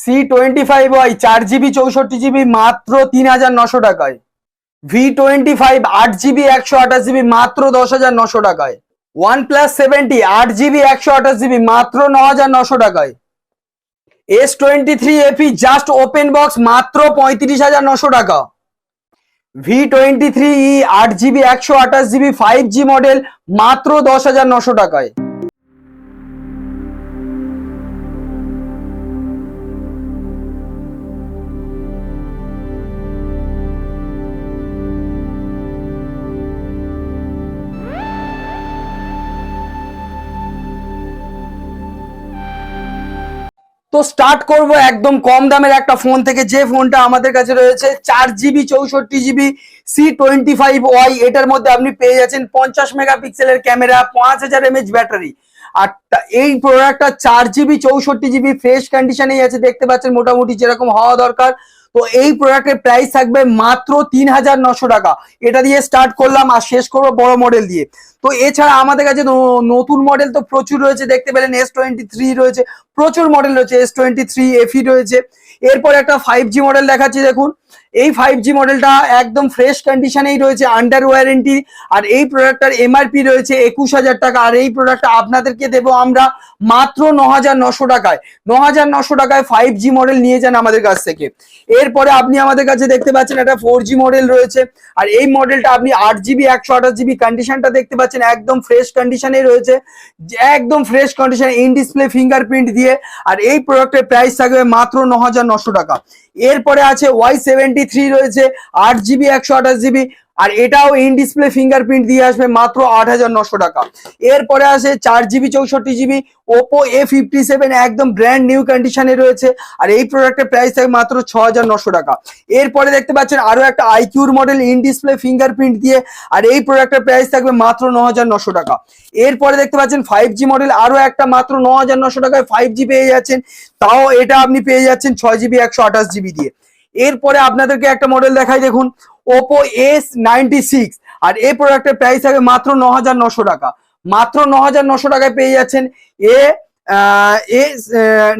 C twenty five Y চার GB, চৌষট্টি GB, মাত্র তিন হাজার নশো টাকায়। ভি টোয়েন্টি ফাইভ আট জিবি, একশো আঠাশ জিবি, মাত্র দশ হাজার নশো টাকায়। ওয়ান প্লাস সেভেন্টি আট জিবি, একশো আঠাশ জিবি, মাত্র ন হাজার নশো টাকায়। S twenty three A P just open box মাত্র পঁয়ত্রিশ হাজার নশো টাকা। ভি টোয়েন্টি থ্রি ই আট জিবি, একশো আঠাশ জিবি ফাইভ জি মডেল মাত্র দশ হাজার নশো টাকায়। স্টার্ট করব একদম কম দামের একটা ফোন থেকে। যে ফোনটা আমাদের কাছে রয়েছে, চার জিবি চৌষট্টি GB C twenty five Y এটার মধ্যে আপনি পেয়ে যাচ্ছেন পঞ্চাশ মেগাপিক্সেলের ক্যামেরা পাঁচ হাজার এমএচ ব্যাটারি আর এই প্রোডাক্টটা চার জিবি চৌষট্টি জিবি ফ্রেশ কন্ডিশনেই আছে, দেখতে পাচ্ছেন মোটামুটি যেরকম হওয়া দরকার। তো এই প্রোডাক্টের প্রাইস থাকবে মাত্র তিন হাজার নশো টাকা। এটা দিয়ে স্টার্ট করলাম আর শেষ করব বড় মডেল দিয়ে। তো এছাড়া আমাদের কাছে নতুন মডেল তো প্রচুর রয়েছে, দেখতে পেলেন এস টোয়েন্টি থ্রি রয়েছে, প্রচুর মডেল রয়েছে এস টোয়েন্টি থ্রি এফি রয়েছে। এরপরে একটা ফাইভ জি মডেল দেখাচ্ছি, দেখুন। এই ফাইভ জি মডেলটা একদম ফ্রেশ কন্ডিশনেই রয়েছে আন্ডার ওয়ারেন্টি আর এই প্রোডাক্টটার এমআরপি রয়েছে একুশ হাজার টাকা, আর এই প্রোডাক্টটা আপনাদেরকে দেবো আমরা মাত্র ন হাজার নশো টাকায়। ন হাজার নশো টাকায় ফাইভ জি মডেল নিয়ে যান আমাদের কাছ থেকে। এরপরে আপনি আমাদের কাছে দেখতে পাচ্ছেন একটা ফোর জি মডেল রয়েছে, আর এই মডেলটা আপনি আট জিবি একশো আঠাশ জিবি কন্ডিশনটা দেখতে পাচ্ছেন, একদম ফ্রেশ কন্ডিশনেই রয়েছে, একদম fresh condition in display fingerprint দিয়ে, আর এই প্রোডাক্টের প্রাইস থাকবে মাত্র ন হাজার নশো টাকা। এরপরে আছে ওয়াই সেভেন্টি থ্রি রয়েছে আট জিবি একশো আঠাশ জিবি আর এটাও ইন ডিসপ্লে ফিঙ্গারপ্রিন্ট দিয়ে আসবে মাত্র আট হাজার নশো টাকা। এরপরে আসে চার জিবি, চৌষট্টি GB Oppo A fifty seven একদম ব্র্যান্ড নিউ কন্ডিশনে রয়েছে। আর এই প্রোডাক্টের প্রাইস থাকবে মাত্র ছ হাজার নশো টাকা। এরপরে দেখতে পাচ্ছেন আরও একটা আইকিউর মডেল ইন ডিসপ্লে ফিঙ্গারপ্রিন্ট দিয়ে, আর এই প্রোডাক্টের প্রাইস থাকবে মাত্র ন হাজার নশো টাকা। এরপরে দেখতে পাচ্ছেন ফাইভ জি মডেল আরও একটা মাত্র ন হাজার নশো টাকায় ফাইভ জি পেয়ে যাচ্ছেন। তাও এটা আপনি পেয়ে যাচ্ছেন ছয় জিবি, একশো আঠাশ জিবি দিয়ে। এরপরে আপনাদেরকে একটা মডেল দেখাই, দেখুন ওপো এস নাইনটি সিক্স আর এই প্রোডাক্টের প্রাইস থাকবে মাত্র ন হাজার নশো টাকা। মাত্র ন হাজার নশো টাকায় পেয়ে যাচ্ছেন এ এ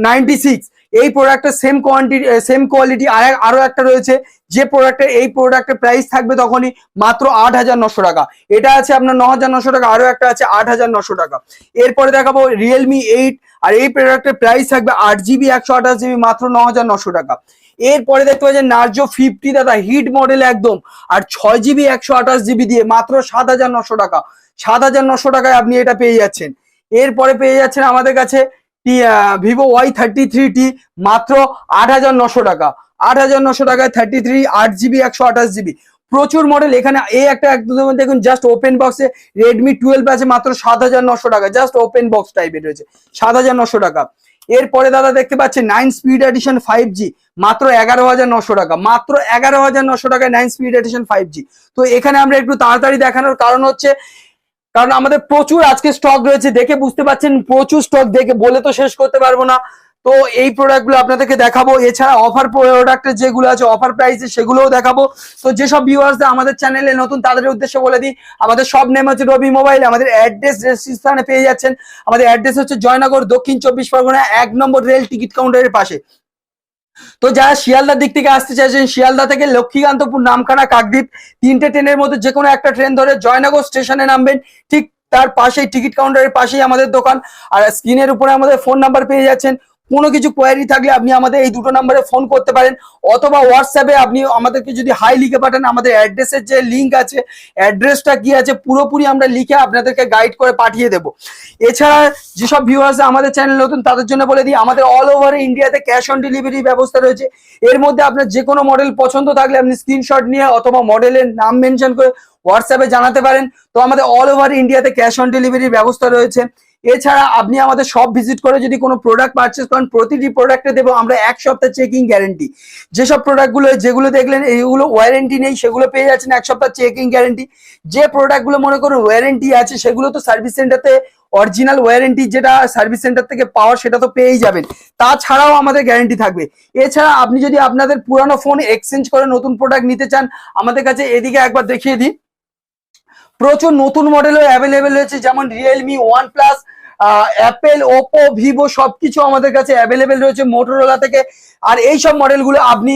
নাইনটি সিক্স এই প্রোডাক্টের সেম কোয়ান্টিটি সেম কোয়ালিটি আর আরও একটা রয়েছে। যে প্রোডাক্টের এই প্রোডাক্টের প্রাইস থাকবে তখনই মাত্র আট হাজার নশো টাকা। এটা আছে আপনার ন হাজার নশো টাকা, আরও একটা আছে আট হাজার নশো টাকা। এরপরে দেখাবো রিয়েলমি এইট আর এই প্রোডাক্টের প্রাইস থাকবে আট জিবি একশো আঠাশ জিবি মাত্র ন হাজার নশো টাকা। এরপরে দেখতে পাচ্ছেন নার্জো ফিফটি দাদা হিট মডেল একদম। আর ছয় জিবি একশো আঠাশ জিবি দিয়ে মাত্র সাত হাজার নশো টাকা। সাত হাজার নশো টাকায় আপনি এটা পেয়ে যাচ্ছেন। এরপরে পেয়ে যাচ্ছেন আমাদের কাছে Vivo Y thirty three T মাত্র আট হাজার নশো টাকা। আট হাজার নশো টাকায় থার্টি থ্রি আট জিবি একশো আঠাশ জিবি প্রচুর মডেল এখানে, এই একটা একদম দেখুন জাস্ট ওপেন বক্সে রেডমি টুয়েলভ আছে মাত্র সাত হাজার নশো টাকা। জাস্ট ওপেন বক্স টাইপের রয়েছে। সাত হাজার নশো টাকা। এরপরে দাদা দেখতে পাচ্ছেন nine speed edition five G মাত্র এগারো হাজার নশো টাকা, মাত্র এগারো হাজার নশো টাকায় nine speed edition five G তো এখানে আমরা একটু তাড়াতাড়ি দেখানোর কারণ হচ্ছে, কারণ আমাদের প্রচুর আজকে স্টক রয়েছে, দেখে বুঝতে পাচ্ছেন প্রচুর স্টক দেখে বলে তো শেষ করতে পারব না। তো এই প্রোডাক্টগুলো আপনাদেরকে দেখাবো। এছাড়া অফার প্রোডাক্টের যেগুলো আছে অফার প্রাইসে সেগুলোও দেখাবো। তো যেসব ভিউয়ার্সদের আমাদের চ্যানেলে নতুন, তাদের উদ্দেশ্যে বলে দিই, আমাদের সব নেম হচ্ছে রবি মোবাইল আমাদের অ্যাড্রেস স্থানে পেয়ে যাচ্ছেন। আমাদের অ্যাড্রেস হচ্ছে জয়নগর, দক্ষিণ চব্বিশ পরগনা, এক নম্বর রেল টিকিট কাউন্টারের পাশে। তো যারা শিয়ালদার দিক থেকে আসতে চাইছেন, শিয়ালদা থেকে লক্ষ্মীকান্তপুর, নামখানা, কাকদ্বীপ, তিনটে ট্রেনের মধ্যে যে কোনো একটা ট্রেন ধরে জয়নগর স্টেশনে নামবেন। ঠিক তার পাশেই টিকিট কাউন্টারের পাশেই আমাদের দোকান। আর স্ক্রিনের উপরে আমাদের ফোন নাম্বার পেয়ে যাচ্ছেন। কোনো কিছু কোয়ারি থাকলে আপনি আমাদের এই দুটো নাম্বারে ফোন করতে পারেন, অথবা হোয়াটসঅ্যাপে আপনি আমাদেরকে যদি হাই লিখে পাঠান, আমাদের অ্যাড্রেসের যে লিঙ্ক আছে অ্যাড্রেসটা কি আছে, পুরোপুরি আমরা লিখে আপনাদেরকে গাইড করে পাঠিয়ে দেব। এছাড়া যেসব ভিউয়ার্স আমাদের চ্যানেল নতুন, তাদের জন্য বলে দিই, আমাদের অল ওভার ইন্ডিয়াতে ক্যাশ অন ডেলিভারি ব্যবস্থা রয়েছে। এর মধ্যে আপনার যে কোনো মডেল পছন্দ থাকলে আপনি স্ক্রিনশট নিয়ে অথবা মডেলের নাম মেনশন করে হোয়াটসঅ্যাপে জানাতে পারেন। তো আমাদের অল ওভার ইন্ডিয়াতে ক্যাশ অন ডেলিভারির ব্যবস্থা রয়েছে। এছাড়া আপনি আমাদের সব ভিজিট করে যদি কোনো প্রোডাক্ট পারচেস করেন, প্রতিটি প্রোডাক্টে দেবো আমরা এক সপ্তাহ চেকিং গ্যারেন্টি যেসব প্রোডাক্টগুলো যেগুলো দেখলেন এইগুলো ওয়ারেন্টি নেই, সেগুলো পেয়ে যাচ্ছেন এক সপ্তাহ চেকিং গ্যারেন্টি যে প্রোডাক্টগুলো মনে করুন ওয়ারেন্টি আছে, সেগুলো তো সার্ভিস সেন্টারতে অরিজিনাল ওয়ারেন্টি যেটা সার্ভিস সেন্টার থেকে পাওয়ার সেটা তো পেয়েই যাবেন। তাছাড়াও আমাদের গ্যারেন্টি থাকবে। এছাড়া আপনি যদি আপনাদের পুরানো ফোন এক্সচেঞ্জ করে নতুন প্রোডাক্ট নিতে চান, আমাদের কাছে এদিকে একবার দেখিয়ে দিই। প্রচুর নতুন মডেলও অ্যাভেলেবেল রয়েছে, যেমন Realme one plus Apple Oppo Vivo সবকিছু আমাদের কাছে অ্যাভেলেবেল রয়েছে মোটোরোলা থেকে। আর এই সব মডেলগুলো আপনি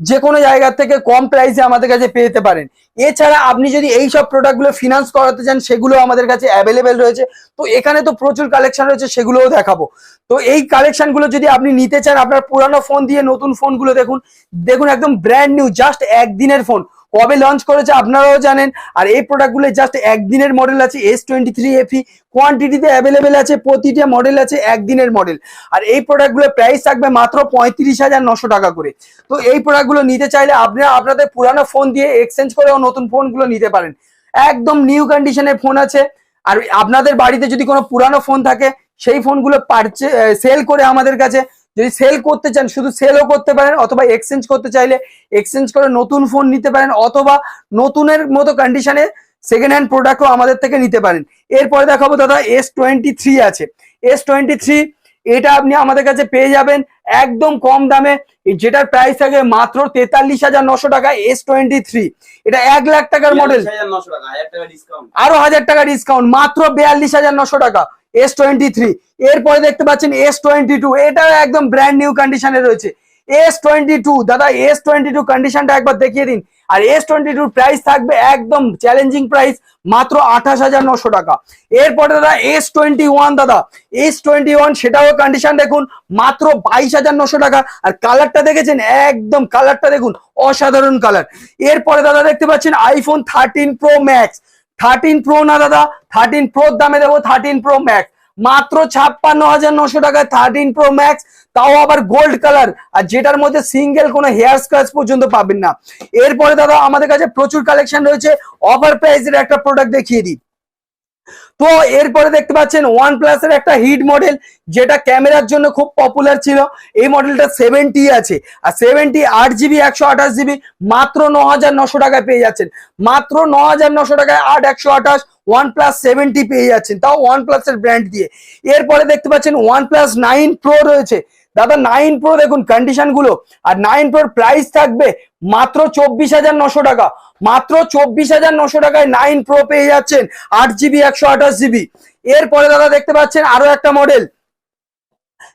যে কোনো জায়গা থেকে কম প্রাইসে আমাদের কাছে পেতে পারেন। এছাড়া আপনি যদি এই সব প্রোডাক্টগুলো ফিনান্স করাতে চান সেগুলো আমাদের কাছে অ্যাভেলেবেল রয়েছে। তো এখানে তো প্রচুর কালেকশন রয়েছে, সেগুলোও দেখাবো। তো এই কালেকশনগুলো যদি আপনি নিতে চান, আপনার পুরানো ফোন দিয়ে নতুন ফোনগুলো দেখুন। দেখুন একদম ব্র্যান্ড নিউ জাস্ট একদিনের ফোন কবে লঞ্চ করেছে আপনারাও জানেন। আর এই প্রোডাক্টগুলো জাস্ট একদিনের মডেল আছে এস টোয়েন্টি থ্রি এফি কোয়ান্টিটিতে অ্যাভেলেবেল আছে, প্রতিটা মডেল আছে একদিনের মডেল আর এই প্রোডাক্টগুলোর প্রাইস থাকবে মাত্র পঁয়ত্রিশ হাজার নশো টাকা করে। তো এই প্রোডাক্টগুলো নিতে চাইলে আপনারা আপনাদের পুরানো ফোন দিয়ে এক্সচেঞ্জ করেও নতুন ফোনগুলো নিতে পারেন। একদম নিউ কন্ডিশনের ফোন আছে। আর আপনাদের বাড়িতে যদি কোনো পুরানো ফোন থাকে, সেই ফোনগুলো পারচে সেল করে আমাদের কাছে। যদি সেল করতে চান শুধু সেলও করতে পারেন অথবা এক্সচেঞ্জ করতে চাইলে এক্সচেঞ্জ করে নতুন ফোন নিতে পারেন অথবা নতুনের মতো কন্ডিশনে সেকেন্ড হ্যান্ড প্রোডাক্টও আমাদের থেকে নিতে পারেন। এরপরে দেখাবো দাদা এস টোয়েন্টি থ্রি আছে। এস টোয়েন্টি থ্রি এটা আপনি আমাদের কাছে পেয়ে যাবেন একদম কম দামে। যেটার প্রাইস থাকে মাত্র তেতাল্লিশ হাজার নশো টাকা এস টোয়েন্টি থ্রি এটা এক লাখ টাকার মডেল আরও হাজার টাকা ডিসকাউন্ট মাত্র বিয়াল্লিশ হাজার নশো টাকা। এস টোয়েন্টি থ্রি এরপরে দেখতে পাচ্ছেন এস টোয়েন্টি টু এটাও একদম ব্র্যান্ড নিউ কন্ডিশনে রয়েছে। এস টোয়েন্টি টু দাদা এস টোয়েন্টি টু কন্ডিশনটা একবার দেখিয়ে দিন। আর এস টোয়েন্টি টুর প্রাইস থাকবে একদম চ্যালেঞ্জিং প্রাইস মাত্র আঠাশ হাজার নশো টাকা। এরপরে দাদা এস টোয়েন্টি ওয়ান দাদা। এস টোয়েন্টি ওয়ান সেটাও কন্ডিশন দেখুন, মাত্র বাইশ হাজার নশো টাকা। আর কালারটা দেখেছেন? একদম কালারটা দেখুন, অসাধারণ কালার এরপরে দাদা দেখতে পাচ্ছেন iPhone thirteen pro max thirteen pro না দাদা? থার্টিন প্রোর দামে দেবো থার্টিন প্রো ম্যাক্স মাত্র ছাপ্পান্ন হাজার নশো টাকায় থার্টিন প্রো ম্যাক্স তাও আবার গোল্ড কালার আর যেটার মধ্যে সিঙ্গেল কোনো হেয়ার স্ক্রাচ পর্যন্ত পাবেন না। এরপরে দাদা, আমাদের কাছে প্রচুর কালেকশন রয়েছে। অফার প্রাইসের একটা প্রোডাক্ট দেখিয়ে দিই। তো এরপরে দেখতে পাচ্ছেন ওয়ান প্লাসের একটা হিট মডেল, যেটা ক্যামেরার জন্য খুব পপুলার ছিল। এই মডেলটা সেভেন্টি আছে। আর সেভেন্টি আট জিবি একশো আঠাশ জিবি মাত্র ন হাজার নশো টাকায় পেয়ে যাচ্ছেন। মাত্র ন হাজার নশো টাকায় আট একশো আঠাশ ওয়ান প্লাস সেভেন্টি পেয়ে যাচ্ছেন। তাও ওয়ান প্লাসের ব্র্যান্ড দিয়ে। এরপরে দেখতে পাচ্ছেন ওয়ান প্লাস নাইন প্রো রয়েছে। দাদা নাইন প্রো দেখুন কন্ডিশনগুলো। আর নাইন প্রোর প্রাইস থাকবে মাত্র চব্বিশ হাজার নশো টাকা। মাত্র চব্বিশ হাজার নশো টাকায় নাইন প্রো পেয়ে যাচ্ছেন আট জিবি একশো আঠাশ জিবি এরপরে দাদা, দেখতে পাচ্ছেন আরও একটা model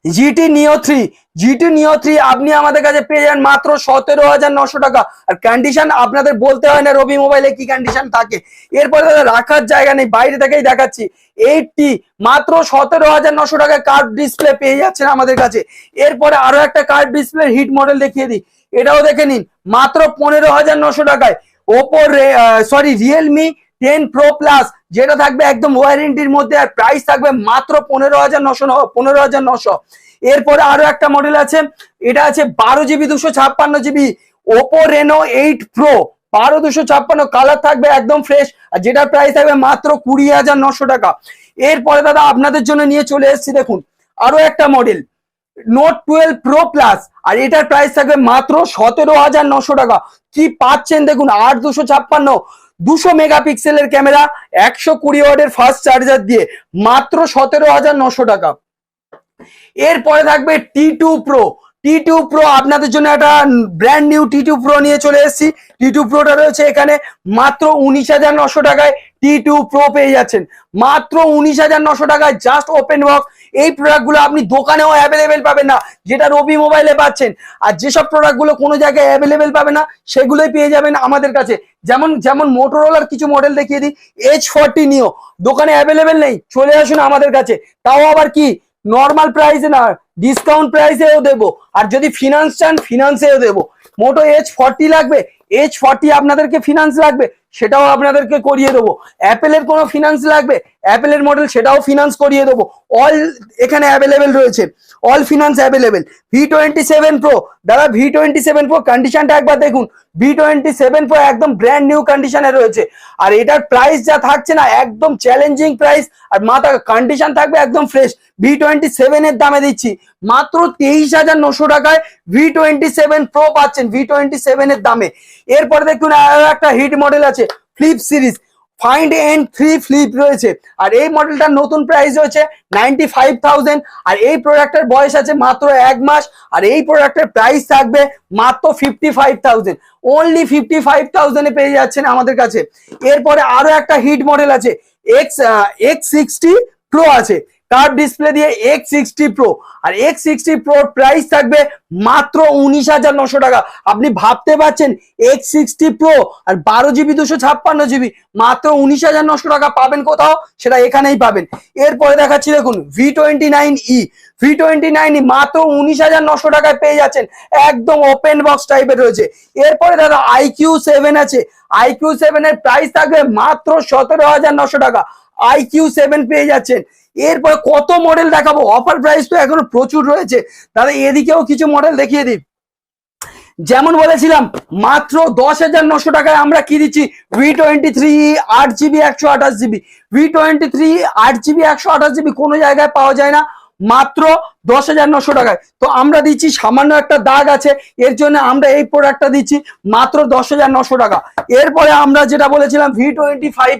GT Neo three GT Neo three আপনি আমাদের কাছে পেয়ে যান মাত্র সতেরো হাজার নশো টাকা। আর কন্ডিশন আপনাদের বলতে হয় না রবি মোবাইলে কি কন্ডিশন থাকে। এরপরে দাদা, রাখার জায়গা নেই, বাইরে থেকেই দেখাচ্ছি। এইটটি মাত্র সতেরো হাজার নশো টাকায় কার্ড ডিসপ্লে পেয়ে যাচ্ছেন আমাদের কাছে। এরপরে আরও একটা কার্ড ডিসপ্লে হিট মডেল দেখিয়ে দিই। এটাও দেখে নিন, মাত্র পনেরো হাজার নশো টাকায়। Oppo sorry Realme ten pro plus যেটা থাকবে একদম ওয়ারেন্টির মধ্যে আর প্রাইস থাকবে মাত্র পনেরো হাজার নশো পনেরো হাজার নশো। এরপরে আরও একটা মডেল আছে, এটা আছে বারো জিবি, দুশো ছাপ্পান্ন GB Oppo Reno eight pro বারো দুশো ছাপ্পান্ন কালার থাকবে একদম ফ্রেশ আর যেটার প্রাইস থাকবে মাত্র কুড়ি হাজার নশো টাকা। এরপরে দাদা আপনাদের জন্য নিয়ে চলে এসেছি, দেখুন, আরও একটা model note twelve pro plus আর এটার প্রাইস থাকবে মাত্র সতেরো হাজার নশো টাকা। কি পাচ্ছেন দেখুন, আট দুশো ছাপ্পান্ন দুশো মেগাপিক্সেলের ক্যামেরা, একশো কুড়ি ওয়াটের ফাস্ট চার্জার দিয়ে মাত্র সতেরো হাজার নশো টাকা। এরপরে থাকবে T two pro T two pro আপনাদের জন্য একটা brand new T two pro নিয়ে চলে এসেছি। টি টু প্রোটা রয়েছে এখানে মাত্র উনিশ হাজার নশো টাকায় টি টু প্রো পেয়ে যাচ্ছেন। মাত্র উনিশ হাজার নশো টাকায় জাস্ট ওপেন বক্স এই প্রোডাক্টগুলো আপনি দোকানেও অ্যাভেলেবেল পাবেন না, যেটা রবি মোবাইলে পাচ্ছেন। আর যেসব প্রোডাক্টগুলো কোনো জায়গায় অ্যাভেলেবেল পাবে না, সেগুলোই পেয়ে যাবেন আমাদের কাছে। যেমন যেমন মোটোরোলার কিছু মডেল দেখিয়ে দিই এইচ ফোরটি নিও দোকানে অ্যাভেলেবেল নেই, চলে আসুন আমাদের কাছে। তাও আবার কি? নর্মাল প্রাইসে না ডিসকাউন্ট প্রাইসেও দেবো। আর যদি ফিনান্স চান ফিনান্সেও দেবো। মোটো এইচ ফর্টি লাগবে এইচ ফর্টি আপনাদেরকে ফিনান্স লাগবে, সেটাও আপনাদেরকে করিয়ে দেবো। অ্যাপেলের কোনো ফিনান্স লাগবে অ্যাপেলের মডেল সেটাও ফিনান্স করিয়ে দেবো। অল এখানে অ্যাভেলেবেল রয়েছে all finance available V twenty seven pro দাদা ভি টোয়েন্টি সেভেন প্রো কন্ডিশনটা একবার দেখুন। ভি টোয়েন্টি সেভেন প্রো একদম ব্র্যান্ড নিউ কন্ডিশনে রয়েছে। আর এটার প্রাইস যা থাকছে না, একদম চ্যালেঞ্জিং প্রাইস আর মাথা কন্ডিশন থাকবে একদম ফ্রেশ ভি টোয়েন্টি সেভেনের দামে দিচ্ছি, মাত্র তেইশ হাজার নশো টাকায় ভি টোয়েন্টি সেভেন প্রো পাচ্ছেন ভি টোয়েন্টি সেভেনের দামে। এরপরে দেখুন আরও একটা হিট মডেল আছে flip series Find N three flip রয়েছে। আর এই মডেলটার নতুন প্রাইস রয়েছে নাইনটি আর এই প্রোডাক্টের বয়স আছে মাত্র এক মাস। আর এই প্রোডাক্টের প্রাইস থাকবে মাত্র fifty five thousand only fifty five থাউজেন্ডে পেয়ে যাচ্ছেন আমাদের কাছে। এরপরে আরও একটা হিট মডেল আছে এক্স এক্স সিক্সটি প্রো আছে। কার্ভ ডিসপ্লে দিয়ে এক্স সিক্সটি প্রো আর এক্স সিক্সটি প্রোর প্রাইস থাকবে মাত্র উনিশ হাজার নশো টাকা। আপনি ভাবতে পারছেন এক্স সিক্সটি প্রো আর বারো জিবি, দুশো ছাপ্পান্ন জিবি, মাত্র উনিশ হাজার নশো টাকা পাবেন কোথাও? সেটা এখানেই পাবেন। এরপরে দেখাচ্ছি দেখুন V twenty nine E V twenty nine E মাত্র উনিশ হাজার নশো টাকায় পেয়ে যাচ্ছেন। একদম ওপেন বক্স টাইপের রয়েছে। এরপরে দাদা আইকিউ সেভেন আছে। আইকিউ সেভেন এর প্রাইস থাকবে মাত্র সতেরো হাজার নশো টাকা। আইকিউ সেভেন পেয়ে যাচ্ছেন। এরপরে কত মডেল দেখাবো? অফার প্রাইস তো এখনও প্রচুর রয়েছে। দাদা এদিকেও কিছু মডেল দেখিয়ে দিই। যেমন বলেছিলাম, মাত্র দশ হাজার নশো টাকায় আমরা কি দিচ্ছি? ভি টোয়েন্টি থ্রি আট জিবি একশো আঠাশ জিবি। ভি টোয়েন্টি থ্রি আট জিবি একশো আঠাশ জিবি কোনো জায়গায় পাওয়া যায় না। মাত্র দশ হাজার নশো টাকায়। তো আমরা দিচ্ছি, সামান্য একটা দাগ আছে, এর জন্য আমরা এই প্রোডাক্টটা দিচ্ছি, মাত্র দশ হাজার নশো টাকা। এরপরে আমরা যেটা বলেছিলাম ভি টোয়েন্টি ফাইভ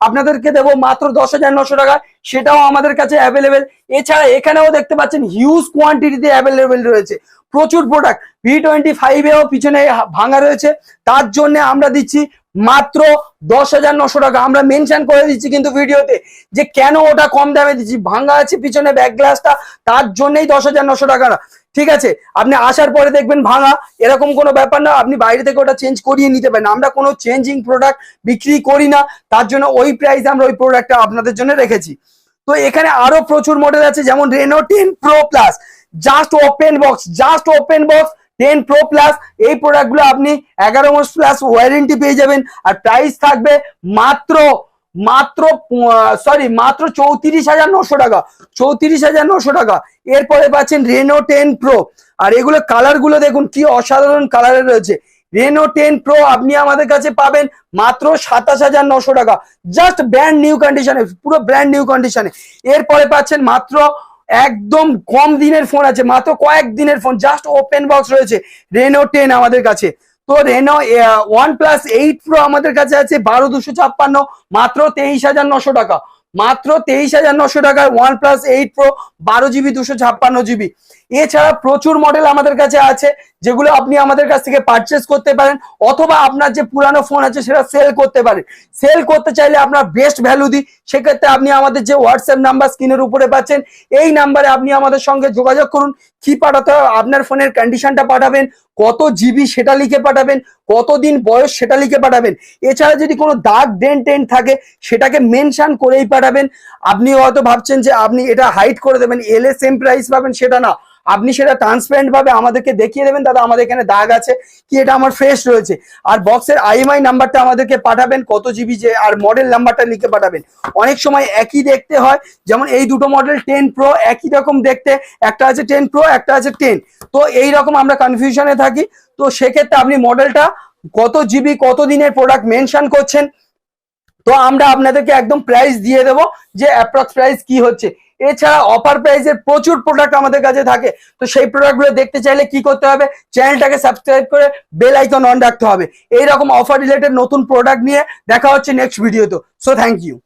আপনাদেরকে দেবো মাত্র দশ হাজার নশো টাকা। সেটাও আমাদের কাছে অ্যাভেলেবেল এছাড়া এখানেও দেখতে পাচ্ছেন হিউজ কোয়ান্টিটিতে অ্যাভেলেবেল রয়েছে। প্রচুর প্রোডাক্ট ভি টোয়েন্টি ফাইভেও পিছনে ভাঙা রয়েছে। তার জন্য আমরা দিচ্ছি মাত্র দশ হাজার নশো টাকা। আমরা মেনশন করে দিচ্ছি কিন্তু ভিডিওতে যে কেন ওটা কম দামে দিচ্ছি। ভাঙা আছে পিছনে ব্যাক গ্লাসটা তার জন্যই দশ হাজার নশো টাকা ঠিক আছে? আপনি আসার পরে দেখবেন ভাঙা, এরকম কোনো ব্যাপার না, আপনি বাইরে থেকে ওটা চেঞ্জ করিয়ে নিতে পারেন। আমরা কোনো চেঞ্জিং প্রোডাক্ট বিক্রি করি না, তার জন্য ওই প্রাইসে আমরা ওই প্রোডাক্টটা আপনাদের জন্য রেখেছি। তো এখানে আরও প্রচুর মডেল আছে, যেমন Reno ten pro plus just open box just open box ten pro plus এই প্রোডাক্টগুলো আপনি এগারো মাস প্লাস ওয়ারেন্টি পেয়ে যাবেন। আর প্রাইস থাকবে মাত্র মাত্র সরি মাত্র চৌত্রিশ হাজার নশো টাকা। চৌত্রিশ হাজার নশো টাকা। এরপরে পাচ্ছেন রেনো টেন প্রো আর এগুলো কালারগুলো দেখুন, কি অসাধারণ কালারের রয়েছে। রেনো টেন প্রো আপনি আমাদের কাছে পাবেন মাত্র সাতাশ হাজার নশো টাকা। জাস্ট ব্র্যান্ড নিউ কন্ডিশনে পুরো ব্র্যান্ড নিউ কন্ডিশনে এরপরে পাচ্ছেন মাত্র একদম কম দিনের ফোন আছে, মাত্র কয়েক দিনের ফোন জাস্ট ওপেন বক্স রয়েছে রেনো টেন আমাদের কাছে। তো Reno one plus eight pro আমাদের কাছে আছে বারো দুশো ছাপ্পান্ন, মাত্র তেইশ হাজার নশো টাকা। মাত্র তেইশ হাজার নশো টাকায় ওয়ান প্লাস এইট প্রো বারো জিবি, দুশো ছাপ্পান্ন জিবি। এছাড়া প্রচুর মডেল আমাদের কাছে আছে, যেগুলো আপনি আমাদের কাছ থেকে পারচেস করতে পারেন, অথবা আপনার যে পুরানো ফোন আছে সেটা সেল করতে পারেন। সেল করতে চাইলে আপনার বেস্ট ভ্যালু দিই, সেক্ষেত্রে আপনি আমাদের যে হোয়াটসঅ্যাপ নাম্বার স্ক্রিনের উপরে পাচ্ছেন, এই নাম্বারে আপনি আমাদের সঙ্গে যোগাযোগ করুন, কি পাঠাতে আপনার ফোনের কন্ডিশনটা পাঠাবেন কত জিবি সেটা লিখে পাঠাবেন, কতদিন বয়স সেটা লিখে পাঠাবেন। এছাড়া যদি কোনো দাগ ডেন টেন থাকে, সেটাকে মেনশান করেই পাঠাবেন। আপনি হয়তো ভাবছেন যে আপনি এটা হাইট করে দেবেন এলে সেম প্রাইস পাবেন, সেটা না। আপনি সেটা ট্রান্সপারেন্ট ভাবে আমাদেরকে দেখিয়ে দেবেন, দাদা, আমাদের এখানে দাগ আছে, কি এটা আমার ফ্রেশ রয়েছে। আর বক্সের আইএমআই নাম্বারটা আমাদেরকে পাঠাবেন, কত জিবি যে, আর মডেল নাম্বারটা লিখে পাঠাবেন। অনেক সময় একই দেখতে হয়, যেমন এই দুটো মডেল টেন প্রো একই রকম দেখতে, একটা আছে টেন প্রো একটা আছে টেন তো এই রকম আমরা কনফিউশনে থাকি। তো সেক্ষেত্রে আপনি মডেলটা কত জিবি কত দিনের প্রোডাক্ট মেনশন করছেন, তো আমরা আপনাদেরকে একদম প্রাইস দিয়ে দেবো যে অ্যাপ্রক্স প্রাইস কি হচ্ছে। এছাড়া অফার প্রাইসের প্রচুর প্রোডাক্ট আমাদের কাছে থাকে। তো সেই প্রোডাক্টগুলো দেখতে চাইলে কি করতে হবে? চ্যানেলটাকে সাবস্ক্রাইব করে বেল আইকন অন রাখতে হবে। এইরকম অফার রিলেটেড নতুন প্রোডাক্ট নিয়ে দেখা হচ্ছে নেক্সট ভিডিওতে সো থ্যাংক ইউ